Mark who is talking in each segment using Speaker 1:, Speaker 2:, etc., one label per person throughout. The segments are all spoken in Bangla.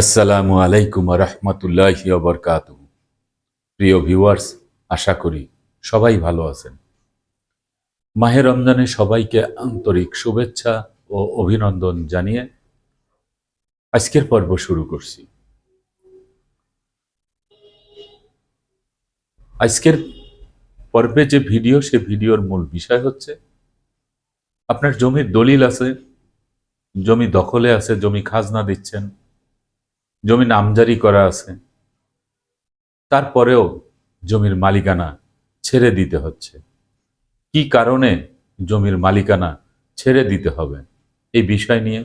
Speaker 1: আসসালামু আলাইকুম রহমতুল্লাহ বরকাত প্রিয় ভিউয়ার্স, আশা করি সবাই ভালো আছেন। মাহে রমজানে সবাইকে আন্তরিক শুভেচ্ছা ও অভিনন্দন জানিয়ে আজকের পর্ব শুরু করছি। আজকের পর্বে যে ভিডিও, সে ভিডিওর মূল বিষয় হচ্ছে, আপনার জমির দলিল আছে, জমি দখলে আছে, জমি খাজনা দিচ্ছেন জমি নামজারি করা আছে। তারপরেও জমির মালিকানা ছেড়ে দিতে হচ্ছে। কি কারণে জমির মালিকানা ছেড়ে দিতে হবে, এই বিষয় নিয়ে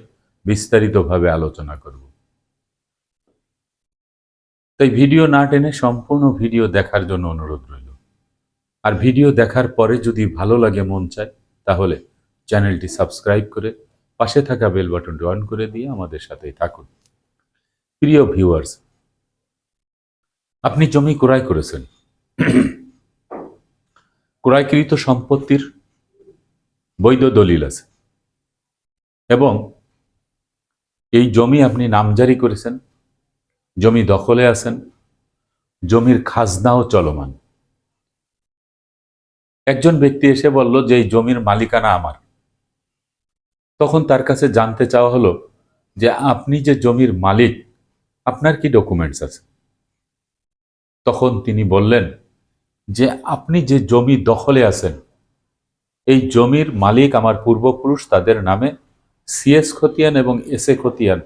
Speaker 1: বিস্তারিতভাবে আলোচনা করব। তাই ভিডিও না টেনে সম্পূর্ণ ভিডিও দেখার জন্য অনুরোধ রইল। আর ভিডিও দেখার পরে যদি ভালো লাগে, মন চায়, তাহলে চ্যানেলটি সাবস্ক্রাইব করে পাশে থাকা বেল বাটনটি অন করে দিয়ে আমাদের সাথেই থাকুন। প্রিয় ভিউয়ার্স আপনি জমি ক্রয় করেছেন। ক্রয়কৃত সম্পত্তির বৈধ দলিল আছে। এবং এই জমি আপনি নামজারি করেছেন, জমি দখলে আছেন, জমির খাজনাও চলমান। একজন ব্যক্তি এসে বলল যে, এই জমির মালিকানা আমার। তখন তার কাছে জানতে চাওয়া হলো যে, আপনি যে জমির মালিক আপনার কি ডকুমেন্টস আছে? তখন তিনি বললেন যে, আপনি যে জমি দখলে আছেন, এই জমির মালিক আমার পূর্বপুরুষ, তাদের নামে সিএস খতিয়ান এবং এসএ খতিয়ান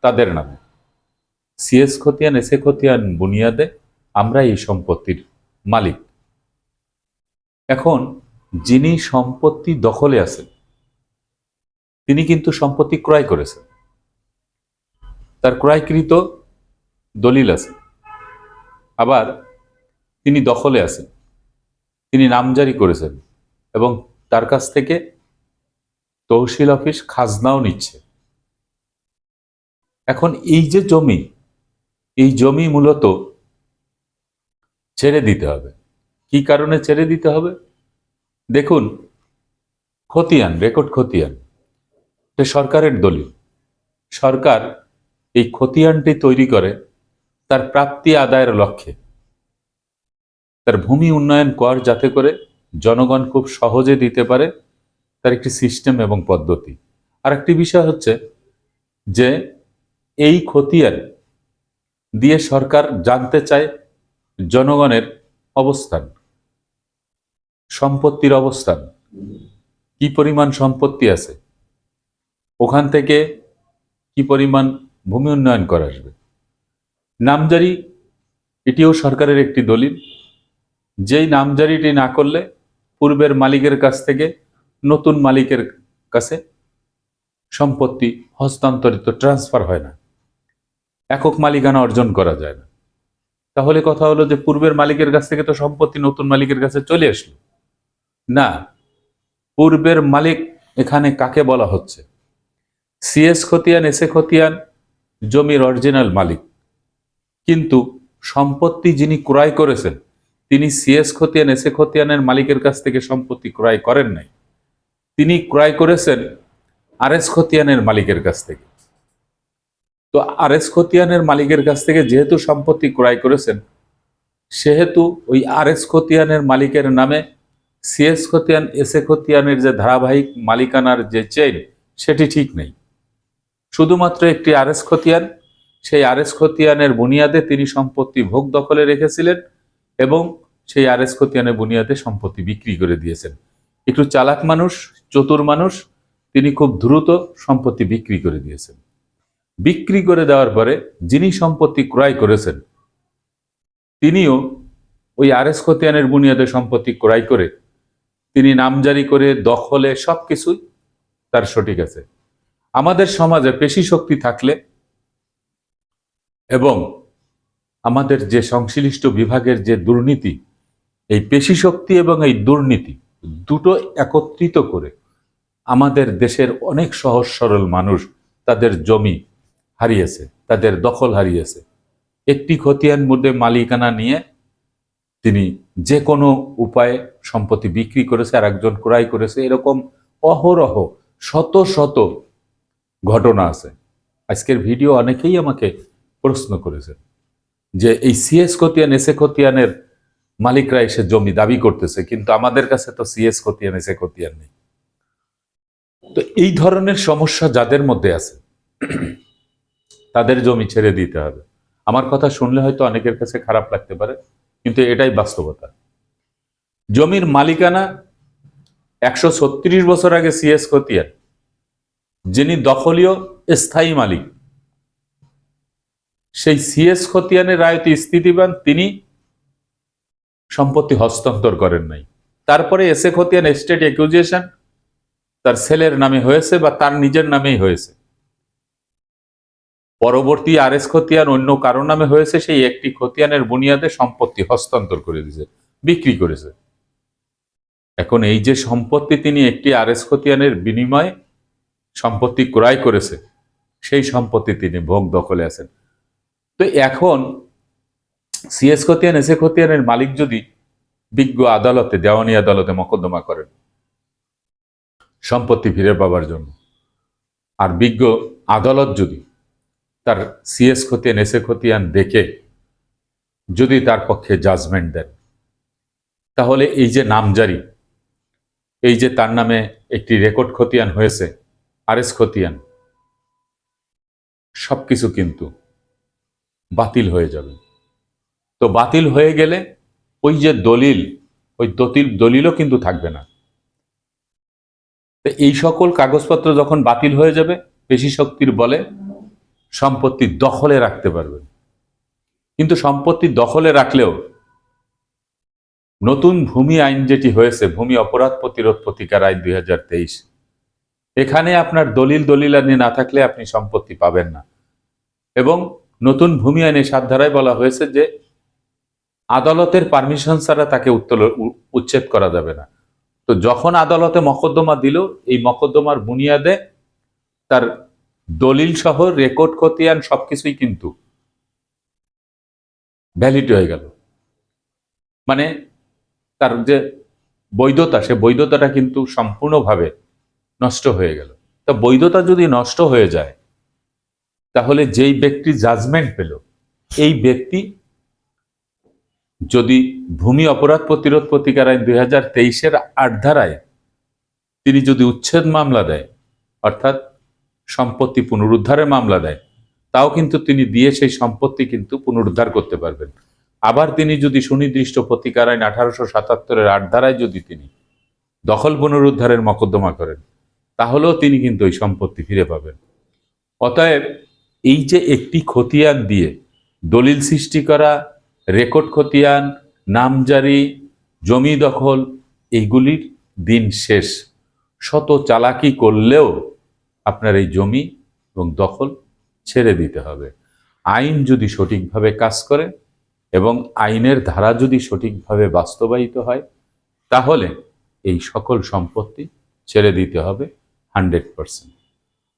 Speaker 1: তাদের নামে। সিএস খতিয়ান এসএ খতিয়ান বুনিয়াদে আমরা এই সম্পত্তির মালিক। এখন, যিনি সম্পত্তি দখলে আছেন, তিনি কিন্তু সম্পত্তি ক্রয় করেছেন। তার ক্রয়কৃত দলিল আছে। আবার তিনি দখলে আছেন। তিনি নামজারি করেছেন এবং তার কাছ থেকে তহসিল অফিস খাজনাও নিচ্ছে। এখন এই যে জমি, এই জমি মূলত ছেড়ে দিতে হবে। কি কারণে ছেড়ে দিতে হবে? দেখুন, খতিয়ান, রেকর্ড খতিয়ান সরকারের দলিল। সরকার এই খতিয়ানটি তৈরি করে তার প্রাপ্তি আদায়ের লক্ষ্যে। তার ভূমি উন্নয়ন কর যাতে করে জনগণ খুব সহজে দিতে পারে তার একটি সিস্টেম এবং পদ্ধতি। আর একটি বিষয় হচ্ছে যে এই খতিয়ান দিয়ে সরকার জানতে চায় জনগণের অবস্থান, সম্পত্তির অবস্থান, কি পরিমাণ সম্পত্তি আছে, ওখান থেকে কি পরিমাণ ভূমি উন্নয়ন করা আসবে। নামজারি এটিও সরকারের একটি দলিল। যেই নামজারিটি না করলে পূর্বের মালিকের কাছ থেকে নতুন মালিকের কাছে সম্পত্তি হস্তান্তরিত, ট্রান্সফার হয় না। একক মালিকানা অর্জন করা যায় না। তাহলে কথা হলো যে পূর্বের মালিকের কাছ থেকে তো সম্পত্তি নতুন মালিকের কাছে চলে আসলো। না, পূর্বের মালিক এখানে কাকে বলা হচ্ছে? সিএস খতিয়ান, এসে খতিয়ান, জমির অরিজিনাল মালিক। কিন্তু সম্পত্তি যিনি ক্রয় করেছেন, তিনি সিএস খতিয়ান, এসে খতিয়ানের মালিকের কাছ থেকে সম্পত্তি ক্রয় করেন নাই। তিনি ক্রয় করেছেন আর এস খতিয়ানের মালিকের কাছ থেকে। তো আর এস খতিয়ানের মালিকের কাছ থেকে যেহেতু সম্পত্তি ক্রয় করেছেন, সেহেতু ওই আর এস খতিয়ানের মালিকের নামে সিএস খতিয়ান, এস এ খতিয়ানের যে ধারাবাহিক মালিকানার যে চেইন সেটি ঠিক নেই। শুধুমাত্র একটি আর এস খতিয়ান সেই আর এস খতিয়ানের বুনিয়াদে তিনি সম্পত্তি ভোগ দখলে রেখেছিলেন এবং সেই আর এস খতিয়ানের বুনিয়াদে সম্পত্তি বিক্রি করে দিয়েছেন। একটু চালাক মানুষ, চতুর মানুষ, তিনি খুব দ্রুত সম্পত্তি বিক্রি করে দিয়েছেন। বিক্রি করে দেওয়ার পরে যিনি সম্পত্তি ক্রয় করেছেন, তিনিও ওই আর এস খতিয়ানের বুনিয়াদে সম্পত্তি ক্রয় করে তিনি নামজারি করে, দখলে সব কিছুই তার সঠিক আছে। আমাদের সমাজে পেশি শক্তি থাকলে এবং আমাদের যে সংশ্লিষ্ট বিভাগের যে দুর্নীতি, এই পেশি শক্তি এবং এই দুর্নীতি দুটো একত্রিত করে আমাদের দেশের অনেক সহজ সরল মানুষ তাদের জমি হারিয়েছে, তাদের দখল হারিয়েছে। একটি খতিয়ান মধ্যে মালিকানা নিয়ে তিনি যে কোনো উপায়ে সম্পত্তি বিক্রি করেছে আর একজন ক্রয় করেছে, এরকম অহরহ শত শত ঘটনা আছে। আজকের ভিডিও অনেকেই আমাকে প্রশ্ন করেছেন যে এই সিএস খতিয়ান এসে খতিয়ানের মালিকরা এসে জমি দাবি করতেছে, কিন্তু আমাদের কাছে তো সিএস খতিয়ান এসে খতিয়ান নেই। তো এই ধরনের সমস্যা যাদের মধ্যে আছে, তাদের জমি ছেড়ে দিতে হবে। আমার কথা শুনলে হয়তো অনেকের কাছে খারাপ লাগতে পারে, কিন্তু এটাই বাস্তবতা। জমির মালিকানা একশো ছত্রিশ বছর আগে সিএস খতিয়ান, যিনি দখলীয় স্থায়ী মালিক সেই সিএস খতিয়ানের রায়তি স্থিতিবান তিনি সম্পত্তি হস্তান্তর করেন নাই। তারপরে এসে খতিয়ান এস্টেট একুজিয়েশন তার ছেলের নামে হয়েছে বা তার নিজের নামেই হয়েছে। পরবর্তী আর এস খতিয়ান অন্য কারও নামে হয়েছে, সেই একটি খতিয়ানের বুনিয়াদে সম্পত্তি হস্তান্তর করে দিয়েছে, বিক্রি করেছে। এখন এই যে সম্পত্তি তিনি একটি আর এস খতিয়ানের বিনিময়ে সম্পত্তি ক্রয় করেছে, সেই সম্পত্তি তিনি ভোগ দখলে আছেন। তো এখন সিএস খতিয়ান এসে খতিয়ানের মালিক যদি বিজ্ঞ আদালতে, দেওয়ানি আদালতে মকদ্দমা করেন, সম্পত্তি ফিরে পাবার জন্য, আর বিজ্ঞ আদালত যদি তার সিএস খতিয়ান এসে খতিয়ান দেখে যদি তার পক্ষে জাজমেন্ট দেন, তাহলে এই যে নামজারি, এই যে তার নামে একটি রেকর্ড খতিয়ান হয়েছে আর এস খতিয়ান সবকিছু কিন্তু বাতিল হয়ে যাবে। তো বাতিল হয়ে গেলে ওই যে দলিল, ওই দলিল দলিলও কিন্তু থাকবে না। এই সকল কাগজপত্র যখন বাতিল হয়ে যাবে পেশি শক্তির বলে সম্পত্তি দখলে রাখতে পারবেন। কিন্তু সম্পত্তি দখলে রাখলেও নতুন ভূমি আইন যেটি হয়েছে, ভূমি অপরাধ প্রতিরোধ প্রতিকার আইন দুই হাজার তেইশ, এখানে আপনার দলিল, দলিলানি না থাকলে আপনি সম্পত্তি পাবেন না। এবং নতুন ভূমি আইনে সাত ধারায় বলা হয়েছে যে আদালতের পারমিশন ছাড়া তাকে উত্তোল উচ্ছেদ করা যাবে না। তো যখন আদালতে মকদ্দমা দিল, এই মকদ্দমার বুনিয়াদে তার দলিল সহ রেকর্ড, খতিয়ান সবকিছুই কিন্তু ভ্যালিড হয়ে গেল। মানে তার যে বৈধতা, সে বৈধতাটা কিন্তু সম্পূর্ণভাবে নষ্ট হয়ে গেল। তা বৈধতা যদি নষ্ট হয়ে যায় তাহলে যেই ব্যক্তি জাজমেন্ট পেল, এই ব্যক্তি যদি ভূমি অপরাধ প্রতিরোধ প্রতিকার আইন দুই হাজার তেইশের আট ধারায় তিনি যদি উচ্ছেদ মামলা দেয়, অর্থাৎ সম্পত্তি পুনরুদ্ধারের মামলা দেয়, তাও কিন্তু তিনি দিয়ে সেই সম্পত্তি কিন্তু পুনরুদ্ধার করতে পারবেন। আবার তিনি যদি সুনির্দিষ্ট প্রতিকার আইন আঠারোশো সাতাত্তরের আট ধারায় যদি তিনি দখল পুনরুদ্ধারের মকদ্দমা করেন, তাহলেও তিনি কিন্তু ওই সম্পত্তি ফিরে পাবেন। অতএব এই যে একটি খতিয়ান দিয়ে দলিল সৃষ্টি করা, রেকর্ড খতিয়ান, নামজারি, জমি দখল, এইগুলির দিন শেষ। শত চালাকি করলেও আপনার এই জমি এবং দখল ছেড়ে দিতে হবে। আইন যদি সঠিকভাবে কাজ করে এবং আইনের ধারা যদি সঠিকভাবে বাস্তবায়িত হয়, তাহলে এই সকল সম্পত্তি ছেড়ে দিতে হবে হান্ড্রেড পারসেন্ট।